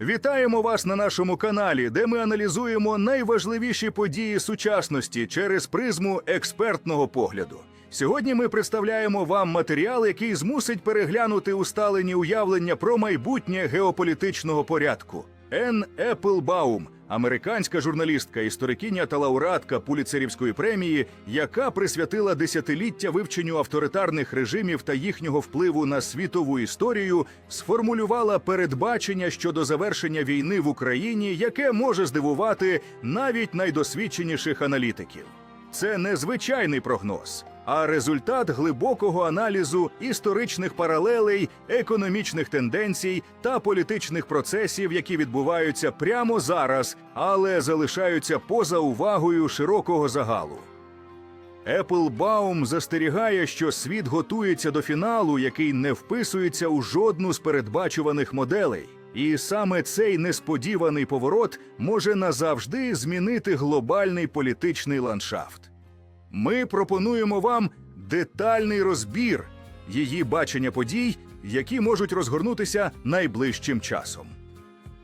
Вітаємо вас на нашому каналі, де ми аналізуємо найважливіші події сучасності через призму експертного погляду. Сьогодні ми представляємо вам матеріал, який змусить переглянути усталені уявлення про майбутнє геополітичного порядку. Ен Еплбаум, американська журналістка, історикиня та лауреатка Пуліцерівської премії, яка присвятила десятиліття вивченню авторитарних режимів та їхнього впливу на світову історію, сформулювала передбачення щодо завершення війни в Україні, яке може здивувати навіть найдосвідченіших аналітиків. Це не звичайний прогноз, а результат глибокого аналізу історичних паралелей, економічних тенденцій та політичних процесів, які відбуваються прямо зараз, але залишаються поза увагою широкого загалу. Еплбаум застерігає, що світ готується до фіналу, який не вписується у жодну з передбачуваних моделей. І саме цей несподіваний поворот може назавжди змінити глобальний політичний ландшафт. Ми пропонуємо вам детальний розбір її бачення подій, які можуть розгорнутися найближчим часом.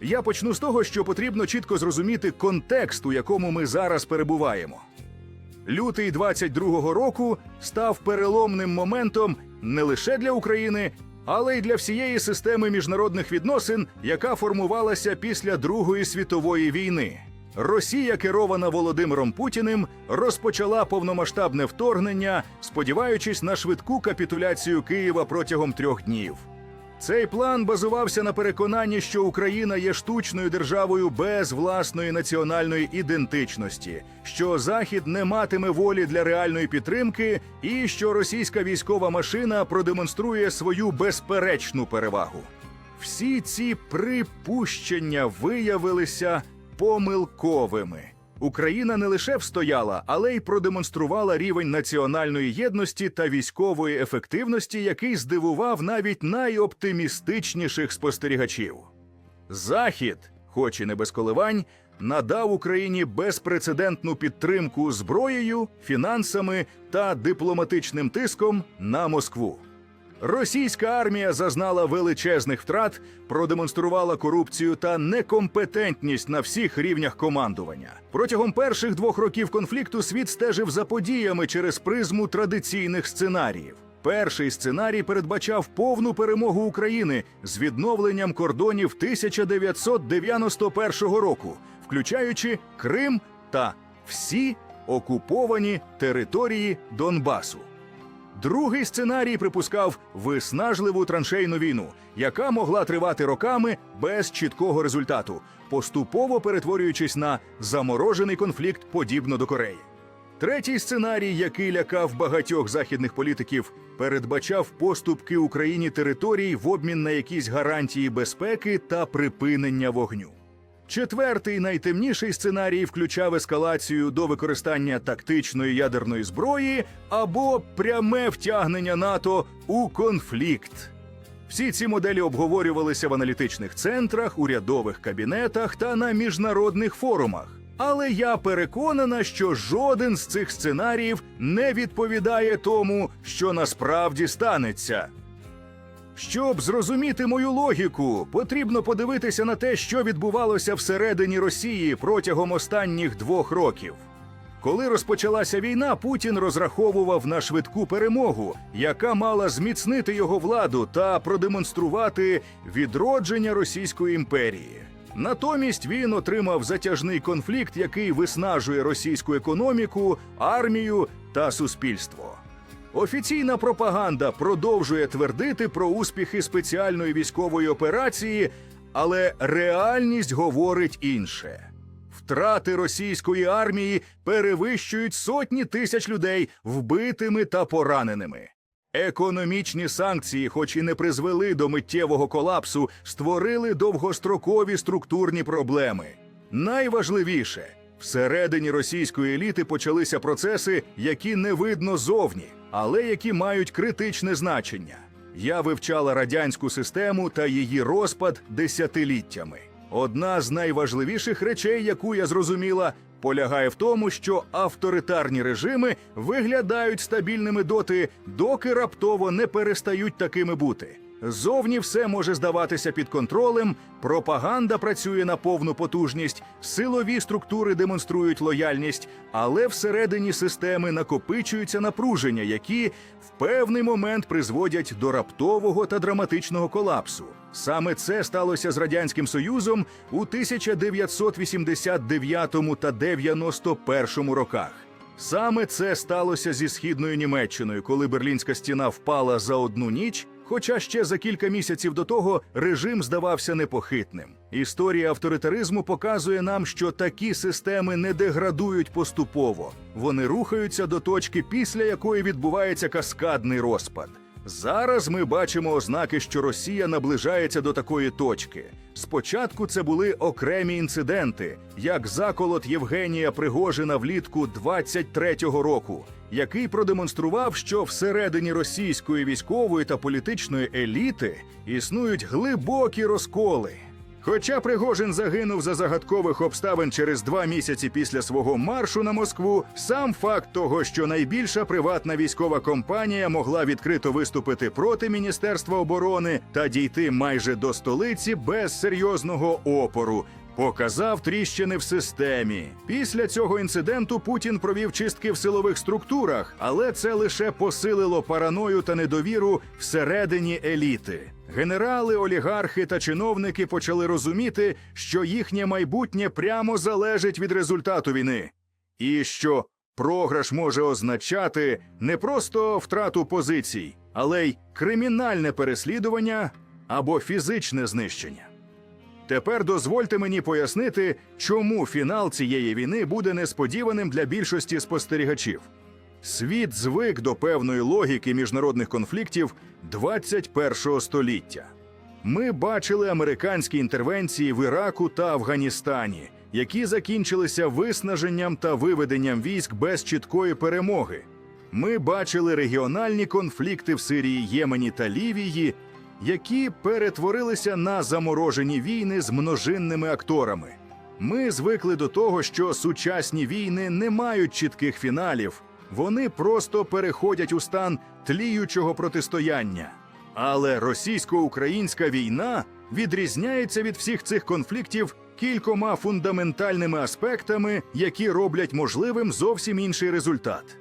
Я почну з того, що потрібно чітко зрозуміти контекст, у якому ми зараз перебуваємо. Лютий 22-го року став переломним моментом не лише для України, але й для всієї системи міжнародних відносин, яка формувалася після Другої світової війни. Росія, керована Володимиром Путіним, розпочала повномасштабне вторгнення, сподіваючись на швидку капітуляцію Києва протягом трьох днів. Цей план базувався на переконанні, що Україна є штучною державою без власної національної ідентичності, що Захід не матиме волі для реальної підтримки, і що російська військова машина продемонструє свою безперечну перевагу. Всі ці припущення виявилися помилковими. Україна не лише встояла, але й продемонструвала рівень національної єдності та військової ефективності, який здивував навіть найоптимістичніших спостерігачів. Захід, хоч і не без коливань, надав Україні безпрецедентну підтримку зброєю, фінансами та дипломатичним тиском на Москву. Російська армія зазнала величезних втрат, продемонструвала корупцію та некомпетентність на всіх рівнях командування. Протягом перших двох років конфлікту світ стежив за подіями через призму традиційних сценаріїв. Перший сценарій передбачав повну перемогу України з відновленням кордонів 1991 року, включаючи Крим та всі окуповані території Донбасу. Другий сценарій припускав виснажливу траншейну війну, яка могла тривати роками без чіткого результату, поступово перетворюючись на заморожений конфлікт подібно до Кореї. Третій сценарій, який лякав багатьох західних політиків, передбачав поступки Україні територій в обмін на якісь гарантії безпеки та припинення вогню. Четвертий найтемніший сценарій включав ескалацію до використання тактичної ядерної зброї або пряме втягнення НАТО у конфлікт. Всі ці моделі обговорювалися в аналітичних центрах, урядових кабінетах та на міжнародних форумах. Але я переконана, що жоден з цих сценаріїв не відповідає тому, що насправді станеться. Щоб зрозуміти мою логіку, потрібно подивитися на те, що відбувалося всередині Росії протягом останніх двох років. Коли розпочалася війна, Путін розраховував на швидку перемогу, яка мала зміцнити його владу та продемонструвати відродження Російської імперії. Натомість він отримав затяжний конфлікт, який виснажує російську економіку, армію та суспільство. Офіційна пропаганда продовжує твердити про успіхи спеціальної військової операції, але реальність говорить інше. Втрати російської армії перевищують сотні тисяч людей вбитими та пораненими. Економічні санкції, хоч і не призвели до миттєвого колапсу, створили довгострокові структурні проблеми. Найважливіше всередині російської еліти почалися процеси, які не видно зовні, але які мають критичне значення. Я вивчала радянську систему та її розпад десятиліттями. Одна з найважливіших речей, яку я зрозуміла, полягає в тому, що авторитарні режими виглядають стабільними доти, доки раптово не перестають такими бути. Зовні все може здаватися під контролем, пропаганда працює на повну потужність, силові структури демонструють лояльність, але всередині системи накопичуються напруження, які в певний момент призводять до раптового та драматичного колапсу. Саме це сталося з радянським союзом у 1989 та 91 роках. Саме це сталося зі східною Німеччиною, коли Берлінська стіна впала за одну ніч. Хоча ще за кілька місяців до того режим здавався непохитним. Історія авторитаризму показує нам, що такі системи не деградують поступово, вони рухаються до точки, після якої відбувається каскадний розпад. Зараз ми бачимо ознаки, що Росія наближається до такої точки. Спочатку це були окремі інциденти, як заколот Євгенія Пригожина влітку 23-го року, який продемонстрував, що всередині російської військової та політичної еліти існують глибокі розколи. Хоча Пригожин загинув за загадкових обставин через два місяці після свого маршу на Москву, сам факт того, що найбільша приватна військова компанія могла відкрито виступити проти Міністерства оборони та дійти майже до столиці без серйозного опору. Показав тріщини в системі. Після цього інциденту Путін провів чистки в силових структурах, але це лише посилило параною та недовіру всередині еліти. Генерали, олігархи та чиновники почали розуміти, що їхнє майбутнє прямо залежить від результату війни, і що програш може означати не просто втрату позицій, але й кримінальне переслідування або фізичне знищення. Тепер дозвольте мені пояснити, чому фінал цієї війни буде несподіваним для більшості спостерігачів. Світ звик до певної логіки міжнародних конфліктів 21-го століття. Ми бачили американські інтервенції в Іраку та Афганістані, які закінчилися виснаженням та виведенням військ без чіткої перемоги. Ми бачили регіональні конфлікти в Сирії, Ємені та Лівії, які перетворилися на заморожені війни з множинними акторами. Ми звикли до того, що сучасні війни не мають чітких фіналів, вони просто переходять у стан тліючого протистояння. Але російсько-українська війна відрізняється від всіх цих конфліктів кількома фундаментальними аспектами, які роблять можливим зовсім інший результат.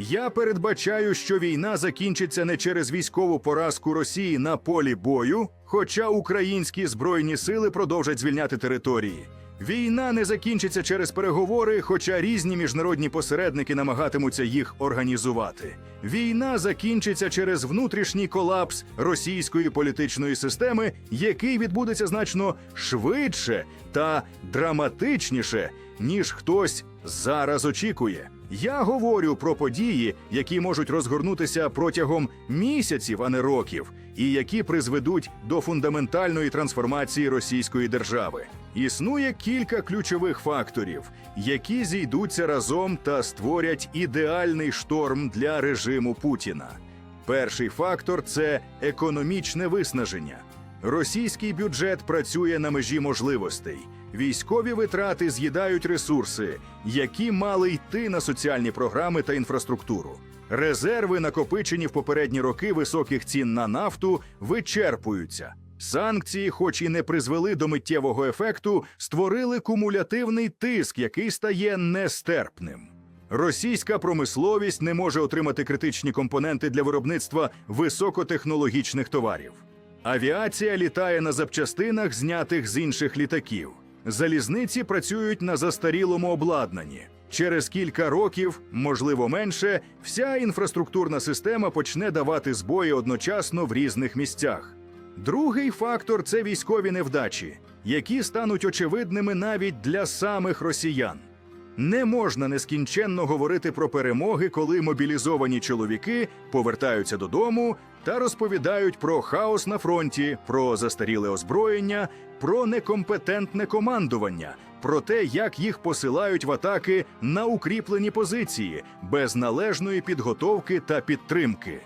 Я передбачаю, що війна закінчиться не через військову поразку Росії на полі бою, хоча українські збройні сили продовжать звільняти території. Війна не закінчиться через переговори, хоча різні міжнародні посередники намагатимуться їх організувати. Війна закінчиться через внутрішній колапс російської політичної системи, який відбудеться значно швидше та драматичніше, ніж хтось зараз очікує. Я говорю про події, які можуть розгорнутися протягом місяців, а не років, і які призведуть до фундаментальної трансформації російської держави. Існує кілька ключових факторів, які зійдуться разом та створять ідеальний шторм для режиму Путіна. Перший фактор це економічне виснаження. Російський бюджет працює на межі можливостей. Військові витрати з'їдають ресурси, які мали йти на соціальні програми та інфраструктуру. Резерви, накопичені в попередні роки високих цін на нафту, вичерпуються. Санкції, хоч і не призвели до миттєвого ефекту, створили кумулятивний тиск, який стає нестерпним. Російська промисловість не може отримати критичні компоненти для виробництва високотехнологічних товарів. Авіація літає на запчастинах, знятих з інших літаків. Залізниці працюють на застарілому обладнанні. Через кілька років, можливо менше, вся інфраструктурна система почне давати збої одночасно в різних місцях. Другий фактор це військові невдачі, які стануть очевидними навіть для самих росіян. Не можна нескінченно говорити про перемоги, коли мобілізовані чоловіки повертаються додому та розповідають про хаос на фронті, про застаріле озброєння, про некомпетентне командування, про те, як їх посилають в атаки на укріплені позиції без належної підготовки та підтримки.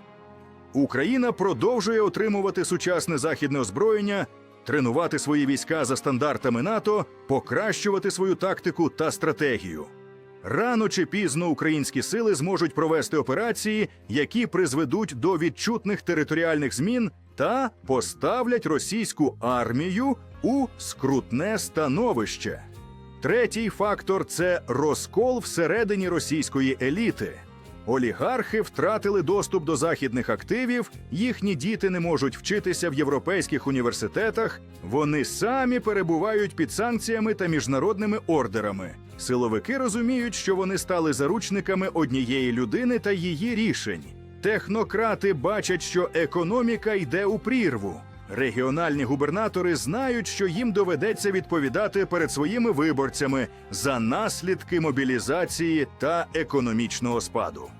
Україна продовжує отримувати сучасне західне озброєння, тренувати свої війська за стандартами НАТО, покращувати свою тактику та стратегію. Рано чи пізно українські сили зможуть провести операції, які призведуть до відчутних територіальних змін та поставлять російську армію у скрутне становище. Третій фактор це розкол всередині російської еліти. Олігархи втратили доступ до західних активів, їхні діти не можуть вчитися в європейських університетах, вони самі перебувають під санкціями та міжнародними ордерами. Силовики розуміють, що вони стали заручниками однієї людини та її рішень. Технократи бачать, що економіка йде у прірву. Регіональні губернатори знають, що їм доведеться відповідати перед своїми виборцями за наслідки мобілізації та економічного спаду.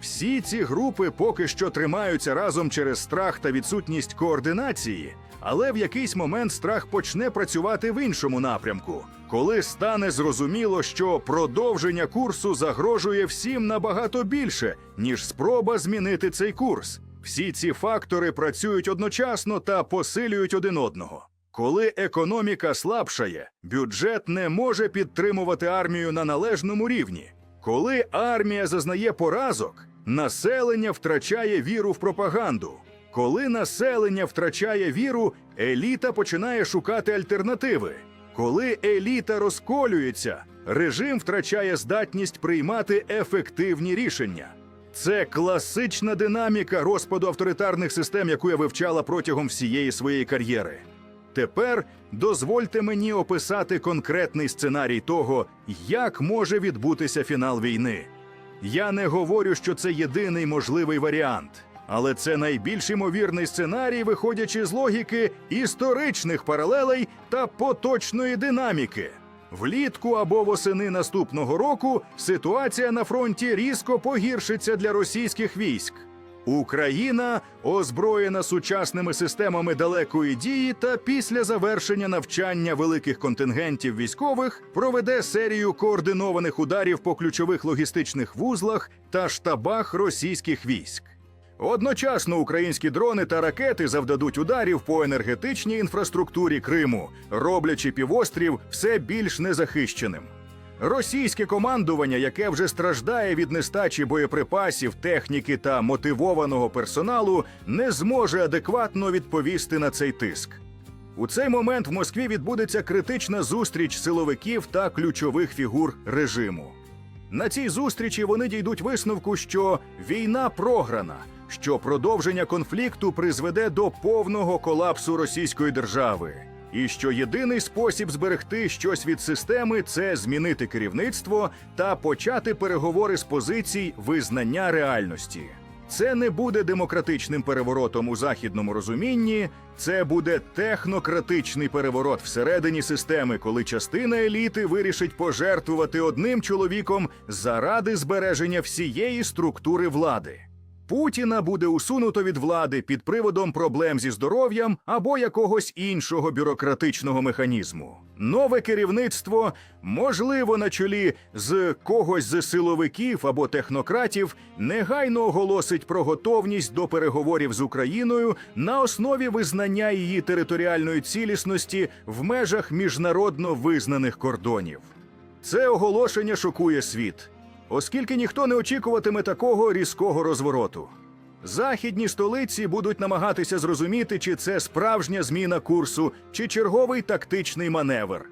Всі ці групи поки що тримаються разом через страх та відсутність координації, але в якийсь момент страх почне працювати в іншому напрямку, коли стане зрозуміло, що продовження курсу загрожує всім набагато більше, ніж спроба змінити цей курс. Всі ці фактори працюють одночасно та посилюють один одного. Коли економіка слабшає, бюджет не може підтримувати армію на належному рівні. Коли армія зазнає поразок, населення втрачає віру в пропаганду. Коли населення втрачає віру, еліта починає шукати альтернативи. Коли еліта розколюється, режим втрачає здатність приймати ефективні рішення. Це класична динаміка розпаду авторитарних систем, яку я вивчала протягом всієї своєї кар'єри. Тепер дозвольте мені описати конкретний сценарій того, як може відбутися фінал війни. Я не говорю, що це єдиний можливий варіант, але це найбільш ймовірний сценарій, виходячи з логіки історичних паралелей та поточної динаміки. Влітку або восени наступного року ситуація на фронті різко погіршиться для російських військ. Україна озброєна сучасними системами далекої дії та після завершення навчання великих контингентів військових проведе серію координованих ударів по ключових логістичних вузлах та штабах російських військ. Одночасно українські дрони та ракети завдадуть ударів по енергетичній інфраструктурі Криму, роблячи півострів все більш незахищеним. Російське командування, яке вже страждає від нестачі боєприпасів, техніки та мотивованого персоналу, не зможе адекватно відповісти на цей тиск. У цей момент в Москві відбудеться критична зустріч силовиків та ключових фігур режиму. На цій зустрічі вони дійдуть висновку, що війна програна, що продовження конфлікту призведе до повного колапсу російської держави, і що єдиний спосіб зберегти щось від системи це змінити керівництво та почати переговори з позицій визнання реальності. Це не буде демократичним переворотом у західному розумінні, це буде технократичний переворот всередині системи, коли частина еліти вирішить пожертвувати одним чоловіком заради збереження всієї структури влади. Путіна буде усунуто від влади під приводом проблем зі здоров'ям або якогось іншого бюрократичного механізму. Нове керівництво, можливо, на чолі з когось з силовиків або технократів, негайно оголосить про готовність до переговорів з Україною на основі визнання її територіальної цілісності в межах міжнародно визнаних кордонів. Це оголошення шокує світ оскільки ніхто не очікуватиме такого різкого розвороту. Західні столиці будуть намагатися зрозуміти, чи це справжня зміна курсу, чи черговий тактичний маневр.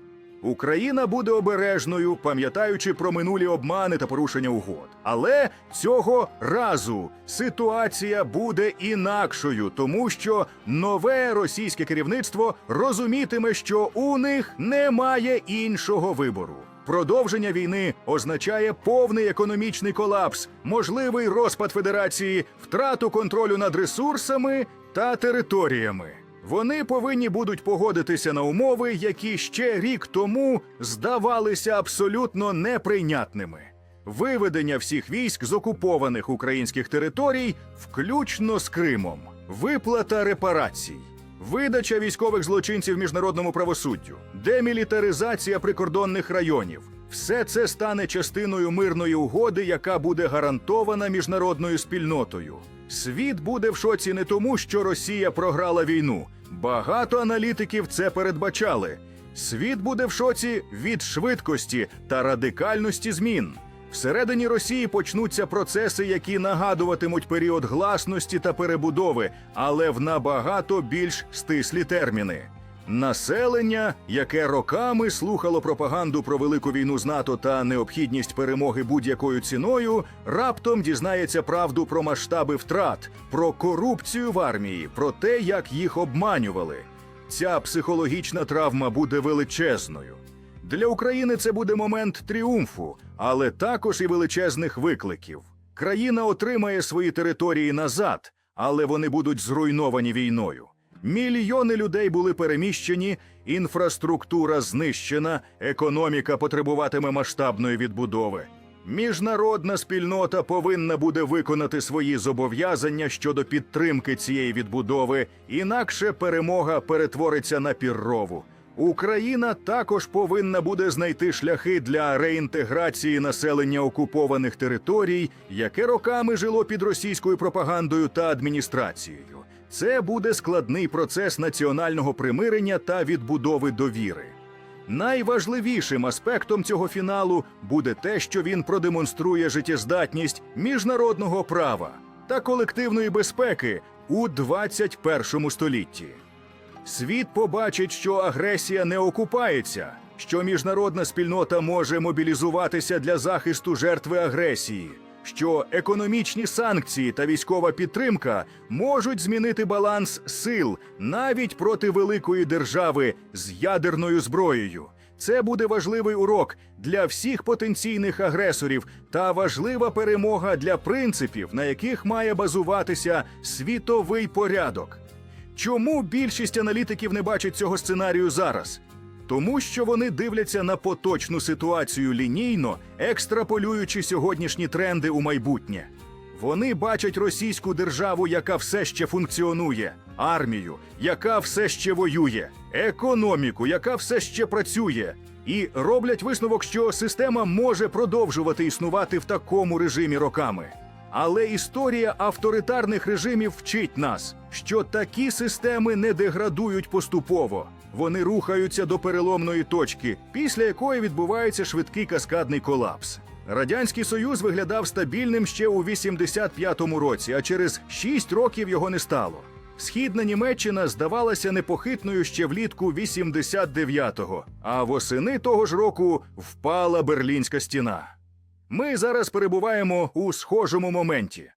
Україна буде обережною, пам'ятаючи про минулі обмани та порушення угод. Але цього разу ситуація буде інакшою, тому що нове російське керівництво розумітиме, що у них немає іншого вибору. Продовження війни означає повний економічний колапс, можливий розпад федерації, втрату контролю над ресурсами та територіями. Вони повинні будуть погодитися на умови, які ще рік тому здавалися абсолютно неприйнятними. Виведення всіх військ з окупованих українських територій, включно з Кримом, виплата репарацій. Видача військових злочинців міжнародному правосуддю, демілітаризація прикордонних районів все це стане частиною мирної угоди, яка буде гарантована міжнародною спільнотою. Світ буде в шоці не тому, що Росія програла війну. Багато аналітиків це передбачали. Світ буде в шоці від швидкості та радикальності змін. Всередині Росії почнуться процеси, які нагадуватимуть період гласності та перебудови, але в набагато більш стислі терміни. Населення, яке роками слухало пропаганду про велику війну з НАТО та необхідність перемоги будь-якою ціною, раптом дізнається правду про масштаби втрат, про корупцію в армії, про те, як їх обманювали. Ця психологічна травма буде величезною. Для України це буде момент тріумфу, але також і величезних викликів. Країна отримає свої території назад, але вони будуть зруйновані війною. Мільйони людей були переміщені, інфраструктура знищена, економіка потребуватиме масштабної відбудови. Міжнародна спільнота повинна буде виконати свої зобов'язання щодо підтримки цієї відбудови, інакше перемога перетвориться на піррову. Україна також повинна буде знайти шляхи для реінтеграції населення окупованих територій, яке роками жило під російською пропагандою та адміністрацією. Це буде складний процес національного примирення та відбудови довіри. Найважливішим аспектом цього фіналу буде те, що він продемонструє життєздатність міжнародного права та колективної безпеки у 21 столітті. Світ побачить, що агресія не окупається, що міжнародна спільнота може мобілізуватися для захисту жертви агресії, що економічні санкції та військова підтримка можуть змінити баланс сил навіть проти великої держави з ядерною зброєю. Це буде важливий урок для всіх потенційних агресорів та важлива перемога для принципів, на яких має базуватися світовий порядок. Чому більшість аналітиків не бачать цього сценарію зараз? Тому що вони дивляться на поточну ситуацію лінійно, екстраполюючи сьогоднішні тренди у майбутнє. Вони бачать російську державу, яка все ще функціонує, армію, яка все ще воює, економіку, яка все ще працює, і роблять висновок, що система може продовжувати існувати в такому режимі роками. Але історія авторитарних режимів вчить нас, що такі системи не деградують поступово. Вони рухаються до переломної точки, після якої відбувається швидкий каскадний колапс. Радянський Союз виглядав стабільним ще у 85-му році, а через 6 років його не стало. Східна Німеччина здавалася непохитною ще влітку 89-го, а восени того ж року впала Берлінська стіна. Ми зараз перебуваємо у схожому моменті.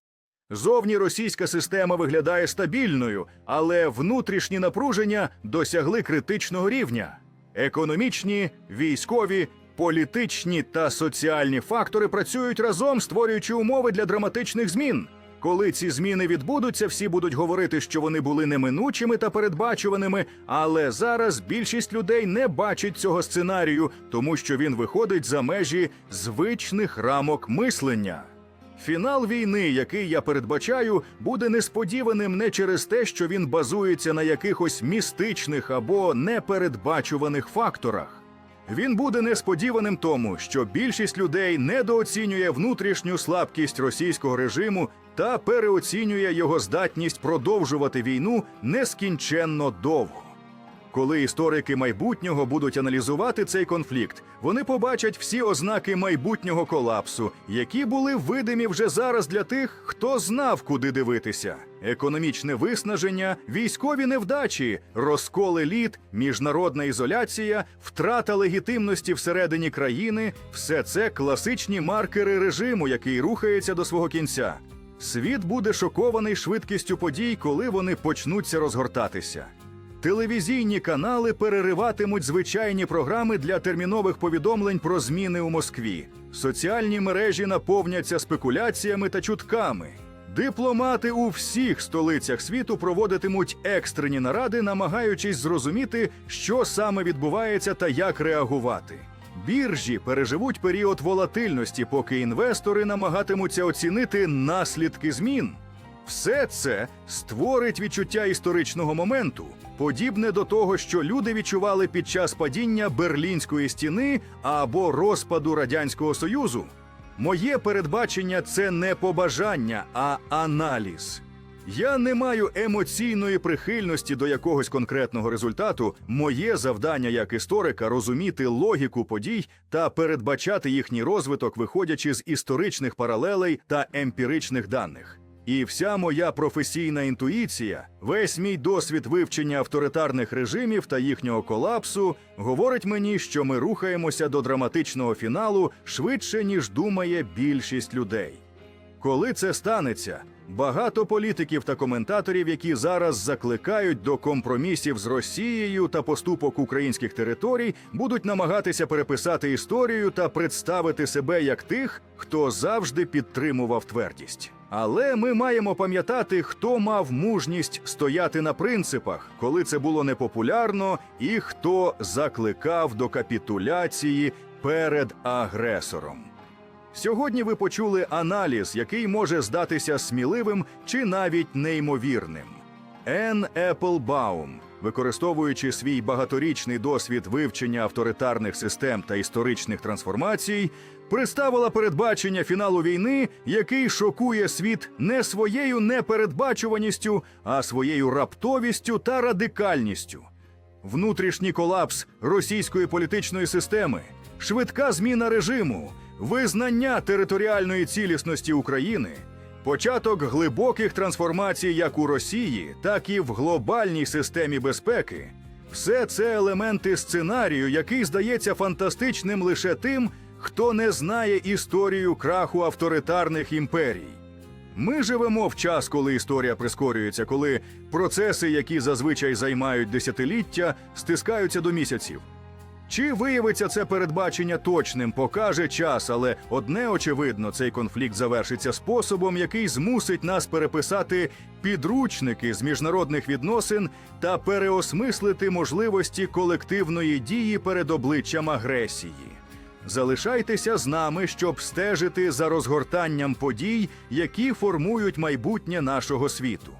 Зовні російська система виглядає стабільною, але внутрішні напруження досягли критичного рівня. Економічні, військові, політичні та соціальні фактори працюють разом, створюючи умови для драматичних змін. Коли ці зміни відбудуться, всі будуть говорити, що вони були неминучими та передбачуваними. Але зараз більшість людей не бачить цього сценарію, тому що він виходить за межі звичних рамок мислення. Фінал війни, який я передбачаю, буде несподіваним не через те, що він базується на якихось містичних або непередбачуваних факторах. Він буде несподіваним тому, що більшість людей недооцінює внутрішню слабкість російського режиму та переоцінює його здатність продовжувати війну нескінченно довго. Коли історики майбутнього будуть аналізувати цей конфлікт, вони побачать всі ознаки майбутнього колапсу, які були видимі вже зараз для тих, хто знав, куди дивитися: економічне виснаження, військові невдачі, розкол еліт, міжнародна ізоляція, втрата легітимності всередині країни все це класичні маркери режиму, який рухається до свого кінця. Світ буде шокований швидкістю подій, коли вони почнуться розгортатися. Телевізійні канали перериватимуть звичайні програми для термінових повідомлень про зміни у Москві. Соціальні мережі наповняться спекуляціями та чутками. Дипломати у всіх столицях світу проводитимуть екстрені наради, намагаючись зрозуміти, що саме відбувається та як реагувати. Біржі переживуть період волатильності, поки інвестори намагатимуться оцінити наслідки змін. Все це створить відчуття історичного моменту, подібне до того, що люди відчували під час падіння Берлінської стіни або розпаду Радянського Союзу. Моє передбачення це не побажання, а аналіз. Я не маю емоційної прихильності до якогось конкретного результату. Моє завдання як історика розуміти логіку подій та передбачати їхній розвиток, виходячи з історичних паралелей та емпіричних даних. І вся моя професійна інтуїція, весь мій досвід вивчення авторитарних режимів та їхнього колапсу говорить мені, що ми рухаємося до драматичного фіналу швидше, ніж думає більшість людей. Коли це станеться, багато політиків та коментаторів, які зараз закликають до компромісів з Росією та поступок українських територій, будуть намагатися переписати історію та представити себе як тих, хто завжди підтримував твердість. Але ми маємо пам'ятати, хто мав мужність стояти на принципах, коли це було непопулярно, і хто закликав до капітуляції перед агресором. Сьогодні ви почули аналіз, який може здатися сміливим чи навіть неймовірним. Ен Еплбаум, використовуючи свій багаторічний досвід вивчення авторитарних систем та історичних трансформацій, представила передбачення фіналу війни, який шокує світ не своєю непередбачуваністю, а своєю раптовістю та радикальністю. Внутрішній колапс російської політичної системи, швидка зміна режиму, визнання територіальної цілісності України, початок глибоких трансформацій як у Росії, так і в глобальній системі безпеки. Все це елементи сценарію, який здається фантастичним лише тим, хто не знає історію краху авторитарних імперій. Ми живемо в час, коли історія прискорюється, коли процеси, які зазвичай займають десятиліття, стискаються до місяців. Чи виявиться це передбачення точним, покаже час, але одне очевидно, цей конфлікт завершиться способом, який змусить нас переписати підручники з міжнародних відносин та переосмислити можливості колективної дії перед обличчям агресії. Залишайтеся з нами, щоб стежити за розгортанням подій, які формують майбутнє нашого світу.